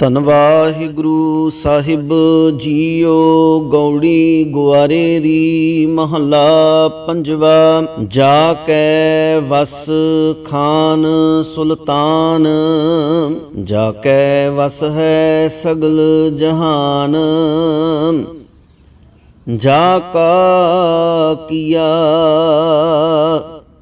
ਧੰਨ ਵਾਹਿਗੁਰੂ ਸਾਹਿਬ ਜੀਓ, ਗੌੜੀ ਗੁਆਰੇ ਦੀ ਮਹੱਲਾ ਪੰਜਵਾ, ਜਾ ਕੈ ਵਸ ਖਾਨ ਸੁਲਤਾਨ, ਜਾ ਕੈ ਵਸ ਹੈ ਸਗਲ ਜਹਾਨ, ਜਾ ਕਾ ਕੀਆ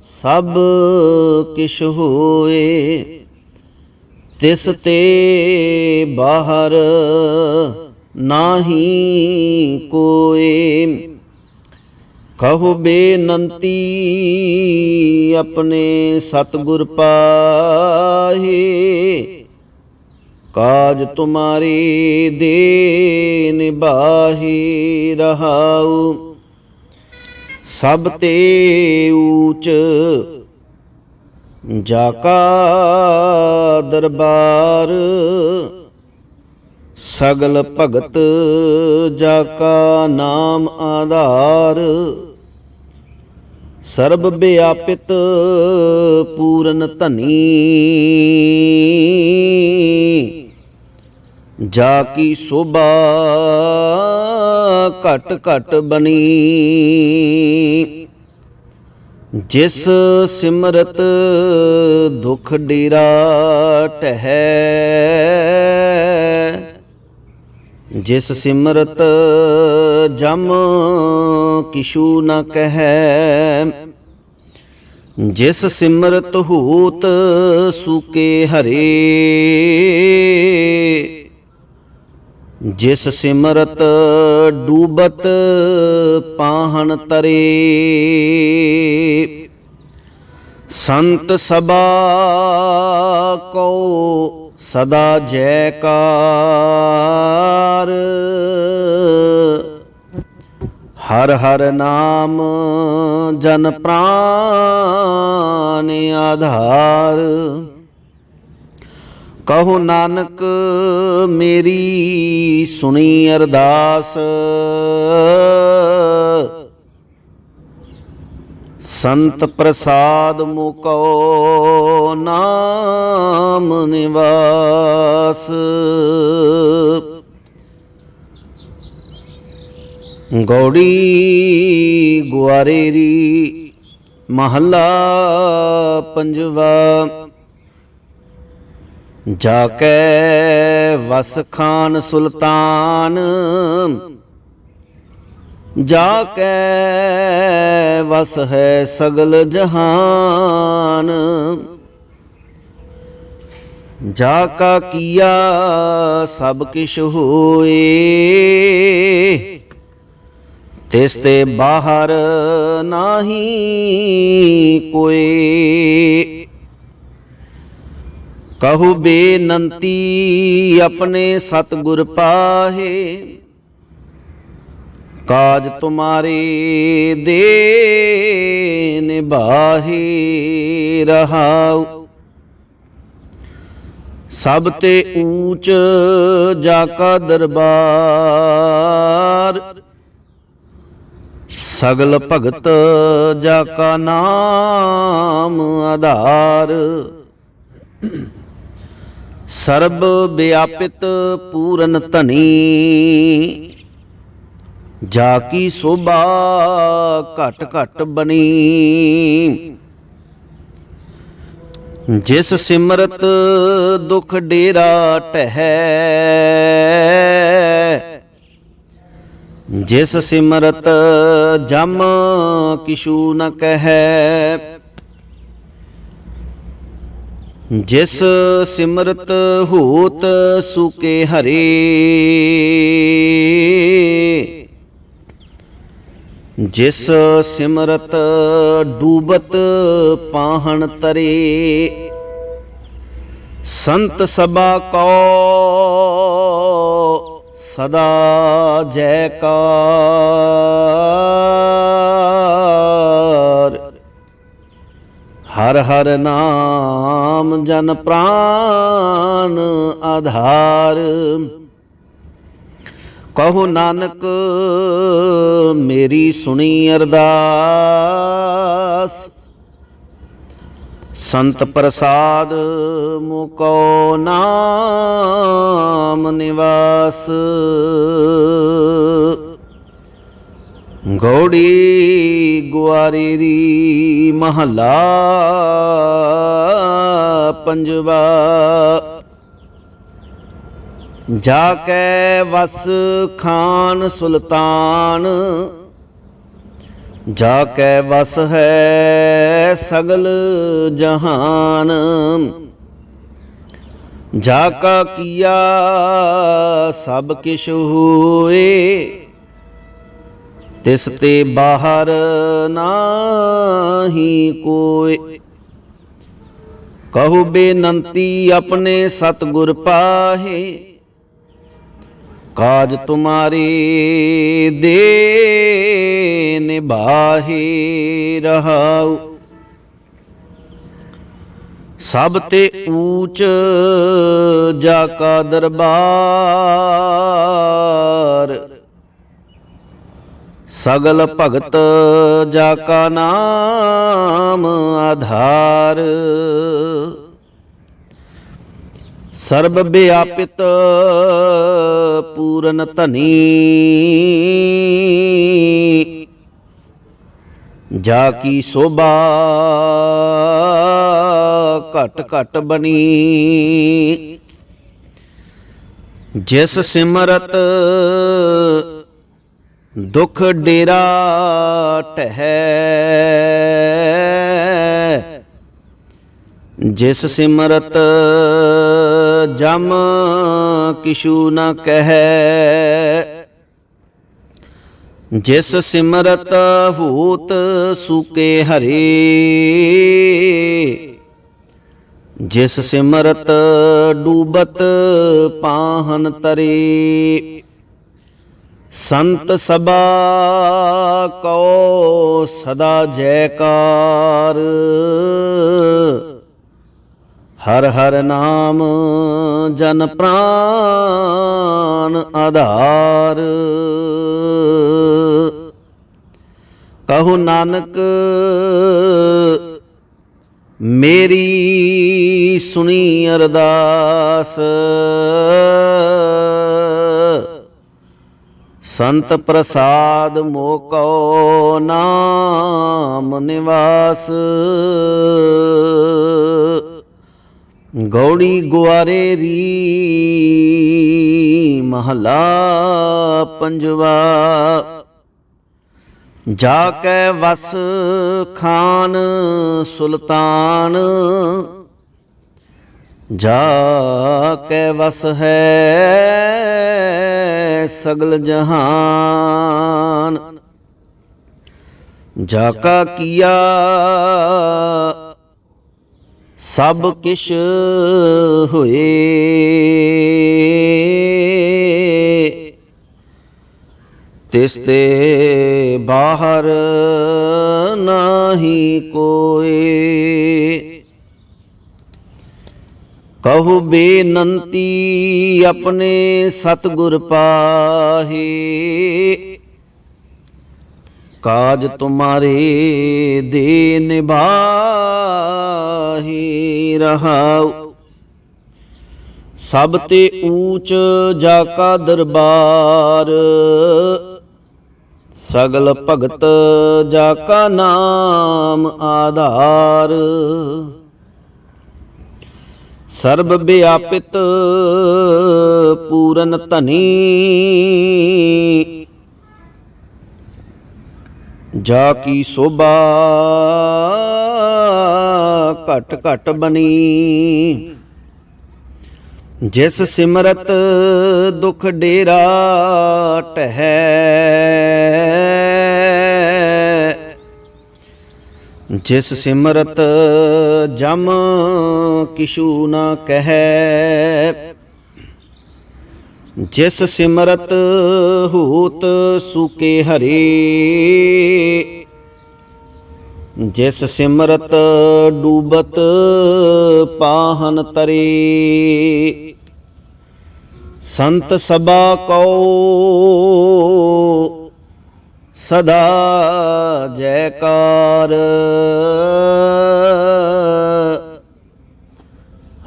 ਸਭ ਕਿਛ ਹੋਏ ਤਿਸ ਤੇ ਬਾਹਰ ਨਾਹੀ ਕੋਏ। ਕਹੋ ਬੇਨੰਤੀ ਆਪਣੇ ਸਤਿਗੁਰ ਪਾਹੇ। ਕਾਜ ਤੁਮਾਰੇ ਦੇ ਨਿਭਾਹੀ ਰਹਾਉ। ਸਭ ਤੇ ਊਚ ਜਾ ਕਾ ਦਰਬਾਰ, ਸਗਲ ਭਗਤ ਜਾ ਕਾ ਨਾਮ ਆਧਾਰ। ਸਰਬ ਵਿਆਪਿਤ ਪੂਰਨ ਧਨੀ, ਜਾ ਕੀ ਸੋਭਾ ਘਟ ਘਟ ਬਣੀ। ਜਿਸ ਸਿਮਰਤ ਦੁਖ ਡੇਰਾ ਟਹਿ, ਜਿਸ ਸਿਮਰਤ ਜਮ ਕਿਛੂ ਨ ਕਹੈ, ਜਿਸ ਸਿਮਰਤ ਹੂਤ ਸੂਕੇ ਹਰੇ, ਜਿਸ ਸਿਮਰਤ ਡੂਬਤ ਪਾਹਣ ਤਰੇ ਸੰਤ ਸਭਾ ਕੋ ਸਦਾ ਜੈਕਾਰ। ਹਰ ਹਰ ਨਾਮ ਜਨ ਪ੍ਰਾਨ ਆਧਾਰ। ਕਹੋ ਨਾਨਕ ਮੇਰੀ ਸੁਣੀ ਅਰਦਾਸ। ਸੰਤ ਪ੍ਰਸਾਦ ਮੁਕੋ ਨਾਮ ਨਿਵਾਸ। ਗੌੜੀ ਗੁਆਰੇ ਮਹੱਲਾ ਪੰਜਵਾ। ਜਾ ਕੇ ਵਸ ਖਾਨ ਸੁਲਤਾਨ ਜਾ ਕੈ ਵਸ ਹੈ ਸਗਲ ਜਹਾਨ। ਜਾ ਕਾ ਕੀਆ ਸਭ ਕਿਛ ਹੋਏ, ਤਿਸ ਤੇ ਬਾਹਰ ਨਾਹੀ ਕੋਈ ਕਹੂ ਬੇਨੰਤੀ ਆਪਣੇ ਸਤਿਗੁਰ ਪਾਹੇ ਕਾਜ ਤੁਮਾਰੇ ਦੇ ਨਿਭਾਹੀ ਰਹਾਉ। ਸਭ ਤੇ ਊਚ ਜਾ ਕਾ ਦਰਬਾਰ। ਸਗਲ ਭਗਤ ਜਾ ਕਾ ਨਾਮ ਆਧਾਰ। ਸਰਬ ਵਿਆਪਿਤ ਪੂਰਨ ਧਨੀ ਜਾ ਕੀ ਸੋਭਾ ਘਟ ਘਟ ਬਣੀ। ਜਿਸ ਸਿਮਰਤ ਦੁਖ ਡੇਰਾ ਟਹਿ, ਜਿਸ ਸਿਮਰਤ ਜਮ ਕਿਛੂ ਨ ਕਹੈ, ਜਿਸ ਸਿਮਰਤ ਹੋਤ ਸੁਕੇ ਹਰੇ ਜਿਸ ਸਿਮਰਤ ਡੂਬਤ ਪਾਹਣ ਤਰੇ, ਸੰਤ ਸਭਾ ਕੋ ਸਦਾ ਜੈਕਾਰ। ਹਰ ਹਰ ਨਾਮ ਜਨ ਪ੍ਰਾਨ ਆਧਾਰ। ਕਹੋ ਨਾਨਕ, ਮੇਰੀ ਸੁਣੀ ਅਰਦਾਸ। ਸੰਤ ਪ੍ਰਸਾਦ ਮੁਕੋ ਨਾਮ ਨਿਵਾਸ। ਗੌੜੀ ਗੁਆਰੀ ਰੀ ਮਹਲਾ ਪੰਜਵਾ। ਜਾ ਕੈ ਵਸ ਖਾਨ ਸੁਲਤਾਨ ਜਾ ਕੈ ਵਸ ਹੈ ਸਗਲ ਜਹਾਨ ਜਾ ਕਾ ਕੀਆ ਸਭ ਕਿਛ ਹੋਏ, ਤਿਸ ਤੇ ਬਾਹਰ ਨਾਹੀ ਕੋਇ ਕਹੂ ਬੇਨੰਤੀ ਆਪਣੇ ਸਤਿਗੁਰ ਪਾਹੇ ਕਾਜ ਤੁਮਾਰੀ ਦੇ ਨਿਭਾਹੇ ਰਹਾਉ। ਸਭ ਤੇ ਊਚ ਜਾ ਕਾ ਦਰਬਾਰ। ਸਗਲ ਭਗਤ ਜਾ ਕਾ ਨਾਮ ਆਧਾਰ। ਸਰਬ ਵਿਆਪਿਤ ਪੂਰਨ ਧਨੀ। ਜਾ ਕੀ ਸੋਭਾ ਘਟ ਘਟ ਬਣੀ। ਜਿਸ ਸਿਮਰਤ ਦੁਖ ਡੇਰਾ ਟਹਿ। ਜਿਸ ਸਿਮਰਤ ਜਮ ਕਿਛੂ ਨ ਕਹੈ। ਜਿਸ ਸਿਮਰਤ ਹੂਤ ਸੁਕੇ ਹਰੇ। ਜਿਸ ਸਿਮਰਤ ਡੂਬਤ ਪਾਹਨ ਤਰੇ। ਸੰਤ ਸਭਾ ਕੋ ਸਦਾ ਜੈਕਾਰ। ਹਰ ਹਰ ਨਾਮ ਜਨ ਪ੍ਰਾਨ ਆਧਾਰ। ਕਹੋ ਨਾਨਕ, ਮੇਰੀ ਸੁਣੀ ਅਰਦਾਸ। ਸੰਤ ਪ੍ਰਸਾਦ ਮੋਕੋ ਨਾਮ ਨਿਵਾਸ। ਗੌੜੀ ਗੁਆਰੇ ਰੀ ਮਹਲਾ ਪੰਜਵਾ। ਜਾ ਕੈ ਵਸ ਖਾਨ ਸੁਲਤਾਨ। ਜਾ ਕੇ ਵਸ ਹੈ ਸਗਲ ਜਹਾਨ। ਜਾ ਕਾ ਕੀਆ ਸਭ ਕਿਛ ਹੋਏ। ਤਿਸ ਤੇ ਬਾਹਰ ਨਾਹੀ ਕੋਏ। ਕਹੂ ਬੇਨੰਤੀ ਆਪਣੇ ਸਤਿਗੁਰ ਪਾਹੇ। ਕਾਜ ਤੁਮਾਰੇ ਦੇ ਨਿਭਾਹੀ ਰਹਾਉ। ਸਭ ਤੇ ਊਚ ਜਾ ਕਾ ਦਰਬਾਰ, ਸਗਲ ਭਗਤ ਜਾ ਕਾ ਨਾਮ ਆਧਾਰ। ਸਰਬ ਵਿਆਪਿਤ ਪੂਰਨ ਧਨੀ ਜਾ ਕੀ ਸੋਭਾ? ਘਟ ਘਟ ਬਣੀ। ਜਿਸ ਸਿਮਰਤ ਦੁਖ ਡੇਰਾ ਟਹਿ। ਜਿਸ ਸਿਮਰਤ ਜਮ ਕਿਛੂ ਨਾ ਕਹੈ। ਜਿਸ ਸਿਮਰਤ ਹੂਤ ਸੁਕੇ ਹਰੇ, ਜਿਸ ਸਿਮਰਤ ਡੂਬਤ ਪਾਹਨ ਤਰੇ, ਸੰਤ ਸਭਾ ਕਉ ਸਦਾ ਜੈਕਾਰ।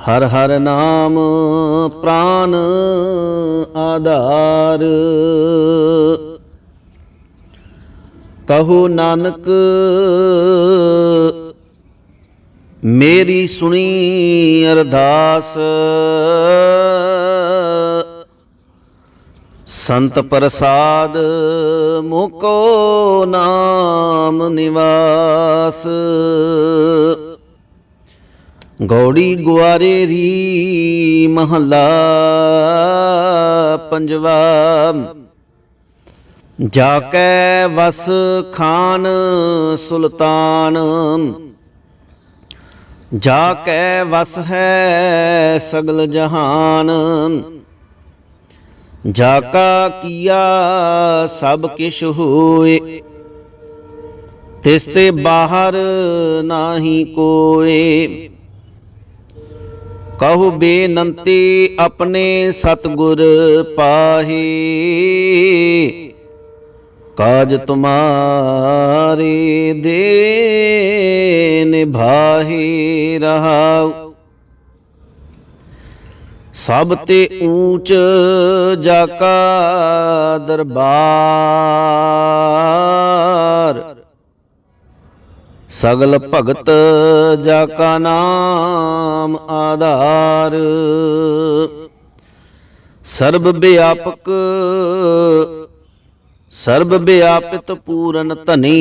ਹਰ ਹਰ ਨਾਮ ਪ੍ਰਾਨ ਆਧਾਰ। ਕਹੋ ਨਾਨਕ, ਮੇਰੀ ਸੁਣੀ ਅਰਦਾਸ। ਸੰਤ ਪ੍ਰਸਾਦ, ਮੁਕੋ ਨਾਮ ਨਿਵਾਸ। ਗੌੜੀ ਗੁਆਰੇ ਰੀ ਮਹੱਲਾ ਪੰਜਵਾ। ਜਾ ਕੈ ਵਸ ਖਾਨ ਸੁਲਤਾਨ। ਜਾ ਕੈ ਵਸ ਹੈ ਸਗਲ ਜਹਾਨ। ਜਾ ਕਾ ਕੀਆ ਸਭ ਕਿਛ ਹੋਏ। ਤਿਸ ਤੇ ਬਾਹਰ ਨਾਹੀ ਕੋਏ। ਕਹੋ ਬੇਨੰਤੀ ਆਪਣੇ ਸਤਗੁਰ ਪਾਹੀ। ਕਾਜ ਤੁਮਾਰੇ ਦੇ ਨਿਭਾਹੀ ਰਹਾਉ। ਸਭ ਤੇ ਊਚ ਜਾ ਕਾ ਦਰਬਾਰ। ਸਗਲ ਭਗਤ ਜਾ ਕਾ ਨਾਮ ਆਧਾਰ। ਸਰਬ ਵਿਆਪਕ, ਸਰਬ ਵਿਆਪਿਤ ਪੂਰਨ ਧਨੀ।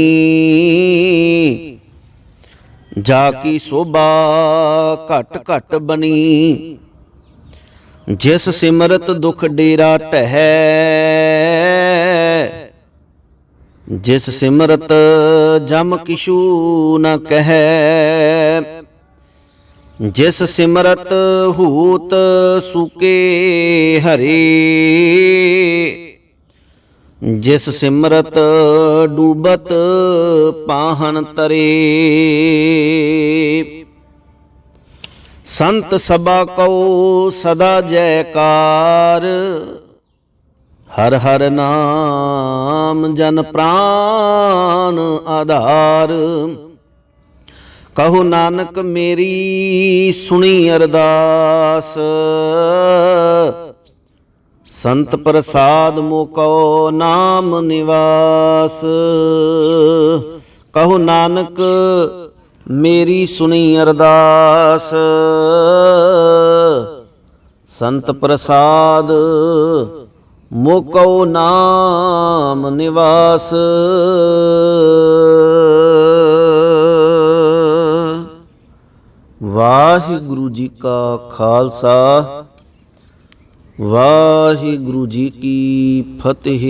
ਜਾ ਕੀ ਸੋਭਾ ਘਟ ਘਟ ਬਣੀ। ਜਿਸ ਸਿਮਰਤ ਦੁਖ ਡੇਰਾ ਟਹਿ ਜਿਸ ਸਿਮਰਤ ਜਮ ਕਿਛੂ ਨ ਕਹੈ। ਜਿਸ ਸਿਮਰਤ ਹੂਤ ਸੁਕੇ ਹਰੇ। ਜਿਸ ਸਿਮਰਤ ਡੂਬਤ ਪਾਹਨ ਤਰੇ। ਸੰਤ ਸਭਾ ਕਉ ਸਦਾ ਜੈਕਾਰ। ਹਰ ਹਰ ਨਾਮ ਜਨ ਪ੍ਰਾਨ ਆਧਾਰ। ਕਹੋ ਨਾਨਕ ਮੇਰੀ ਸੁਣੀ ਅਰਦਾਸ। ਸੰਤ ਪ੍ਰਸਾਦ ਮੋਕੋ ਨਾਮ ਨਿਵਾਸ। ਕਹੋ ਨਾਨਕ ਮੇਰੀ ਸੁਣੀ ਅਰਦਾਸ। ਸੰਤ ਪ੍ਰਸਾਦ ਮੋਕੋ ਨਾਮ ਨਿਵਾਸ। ਵਾਹਿਗੁਰੂ ਜੀ ਕਾ ਖਾਲਸਾ ਵਾਹਿਗੁਰੂ ਜੀ ਕੀ ਫਤਿਹ।